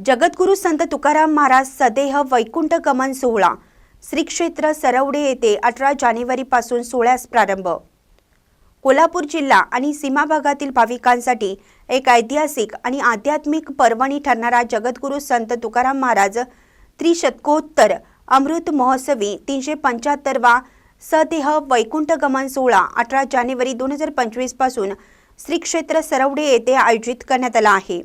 जगद्गुरू संत तुकाराम महाराज सदेह वैकुंठ गमन सोहळा. श्री क्षेत्र सरवडे येथे अठरा जानेवारीपासून सोहळ्यास प्रारंभ. कोल्हापूर जिल्हा आणि सीमा भागातील भाविकांसाठी एक ऐतिहासिक आणि आध्यात्मिक पर्वणी ठरणारा जगद्गुरू संत तुकाराम महाराज त्रिशतकोत्तर अमृत महोत्सवी तीनशे पंच्याहत्तरवा सदेह वैकुंठ गमन सोहळा अठरा जानेवारी दोन हजार पंचवीसपासून श्रीक्षेत्र श्री क्षेत्र सरवडे येथे आयोजित करण्यात आला आहे.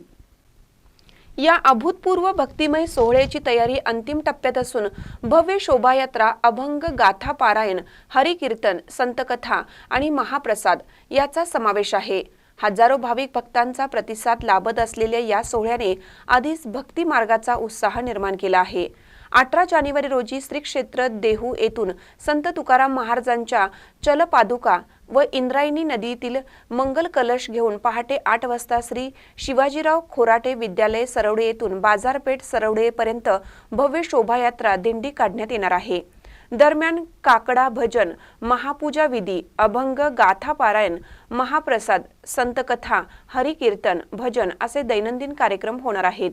या अभूतपूर्व भक्तिमय सोहळ्याची तयारी अंतिम टप्प्यात असून भव्य शोभायात्रा अभंग गाथा पारायण हरिकीर्तन संतकथा आणि महाप्रसाद याचा समावेश आहे. हजारो भाविक भक्तांचा प्रतिसाद लाभत असलेल्या या सोहळ्याने आधीच भक्ती मार्गाचा उत्साह निर्माण केला आहे. अठरा जानेवारी रोजी श्री क्षेत्र देहू येथून संत तुकाराम महाराजांच्या चलपादुका व इंद्रायणी नदीतील मंगल कलश घेऊन पहाटे आठ वाजता श्री शिवाजीराव खोराटे विद्यालय सरवडे येथून बाजारपेठ सरवडेपर्यंत भव्य शोभायात्रा दिंडी काढण्यात येणार आहे. दरम्यान काकडा भजन महापूजा विधी अभंग गाथा पारायण महाप्रसाद संतकथा हरिकीर्तन भजन असे दैनंदिन कार्यक्रम होणार आहेत.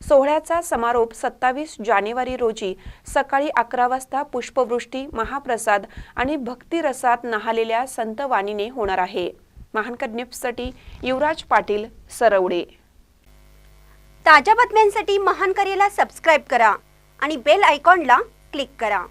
सोहळ्याचा समारोप सत्तावीस जानेवारी रोजी सकाळी अकरा वाजता पुष्पवृष्टी महाप्रसाद आणि भक्तिरसात नहालेल्या संतवाणीने होणार आहे. महानकर न्यूजसाठी युवराज पाटील सरवडे. ताज्या बातम्यांसाठी महान करेला सबस्क्राईब करा आणि बेल आयकॉनला क्लिक करा.